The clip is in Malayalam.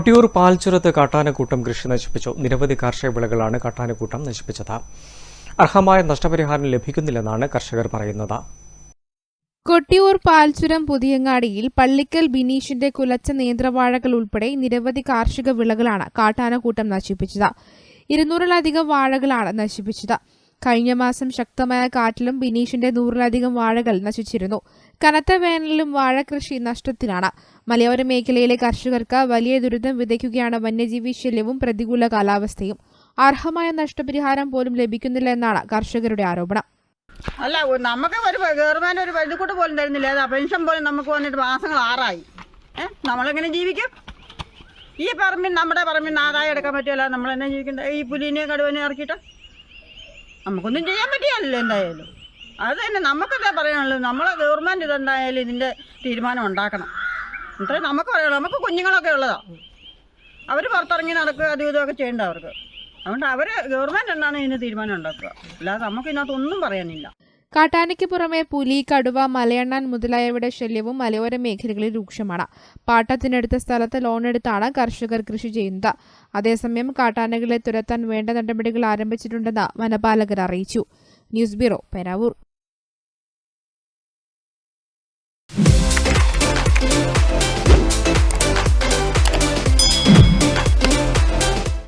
കൊട്ടിയൂർ പാൽച്ചുരത്ത് കാട്ടാനക്കൂട്ടം കൃഷി നശിപ്പിച്ചു. നിരവധി കാർഷിക വിളകളാണ് കാട്ടാനക്കൂട്ടം നശിപ്പിച്ചത്. അർഹമായ നഷ്ടപരിഹാരം ലഭിക്കുന്നില്ലെന്നാണ് കർഷകർ പറയുന്നത്. കൊട്ടിയൂർ പാൽച്ചുരം പുതിയങ്ങാടിയിൽ പള്ളിക്കൽ ബിനീഷിന്റെ കുലച്ച നേന്ത്രവാഴകൾ ഉൾപ്പെടെ നിരവധി കാർഷിക വിളകളാണ് കാട്ടാനക്കൂട്ടം നശിപ്പിച്ചത്. ഇരുന്നൂറിലധികം വാഴകളാണ് നശിപ്പിച്ചത്. കഴിഞ്ഞ മാസം ശക്തമായ കാറ്റിലും ബിനീഷിന്റെ നൂറിലധികം വാഴകൾ നശിച്ചിരുന്നു. കനത്ത വേനലിലും വാഴകൃഷി നഷ്ടത്തിലാണ് മലയോര മേഖലയിലെ കർഷകർക്ക് വലിയ ദുരിതം വിതയ്ക്കുകയാണ് വന്യജീവി ശല്യവും പ്രതികൂല കാലാവസ്ഥയും. അർഹമായ നഷ്ടപരിഹാരം പോലും ലഭിക്കുന്നില്ല എന്നാണ് കർഷകരുടെ ആരോപണം. അല്ല നമുക്ക് ഒരു ഗവൺമെന്റ് ഒരു വെള്ളിക്കൂട്ട് പോലും തരുന്നില്ല. പെൻഷൻ പോലും നമുക്ക് വന്നിട്ട് മാസങ്ങൾ ആറായി. നമ്മളെങ്ങനെ ജീവിക്കും? ഈ പറമ്പിൽ നമ്മുടെ പറമ്പിൽ നിന്ന് ആദായം എടുക്കാൻ പറ്റില്ല നമ്മളെന്നെ ജീവിക്കേണ്ട. ഈ പുലിനെ കടുവനെ ഇറക്കിയിട്ട് നമുക്കൊന്നും ചെയ്യാൻ പറ്റിയല്ലോ എന്തായാലും. അത് തന്നെ നമുക്കെന്താ പറയാനുള്ളൂ നമ്മളെ ഗവൺമെന്റ് ഇതെന്തായാലും ഇതിന്റെ തീരുമാനം ഉണ്ടാക്കണം. ഇത്രേ നമുക്ക് പറയാനുള്ളൂ. നമുക്ക് കുഞ്ഞുങ്ങളൊക്കെ ഉള്ളതാണ് അവർ പുറത്തിറങ്ങി നടക്കുക അതും ഇതുമൊക്കെ ചെയ്യേണ്ട അവർക്ക്. അതുകൊണ്ട് അവർ ഗവൺമെന്റ് എന്താണ് ഇതിന് തീരുമാനം ഉണ്ടാക്കുക. അല്ലാതെ നമുക്ക് ഇതിനകത്ത് ഒന്നും പറയാനില്ല. കാട്ടാനയ്ക്ക് പുറമെ പുലി കടുവ മലയണ്ണാൻ മുതലായവയുടെ ശല്യവും മലയോര മേഖലകളിൽ രൂക്ഷമാണ്. പാട്ടത്തിനടുത്ത സ്ഥലത്ത് ലോൺ എടുത്താണ് കർഷകർ കൃഷി ചെയ്യുന്നത്. അതേസമയം കാട്ടാനകളെ തുരത്താൻ വേണ്ട നടപടികൾ ആരംഭിച്ചിട്ടുണ്ടെന്ന് വനപാലകർ അറിയിച്ചു. News bureau Peravoor.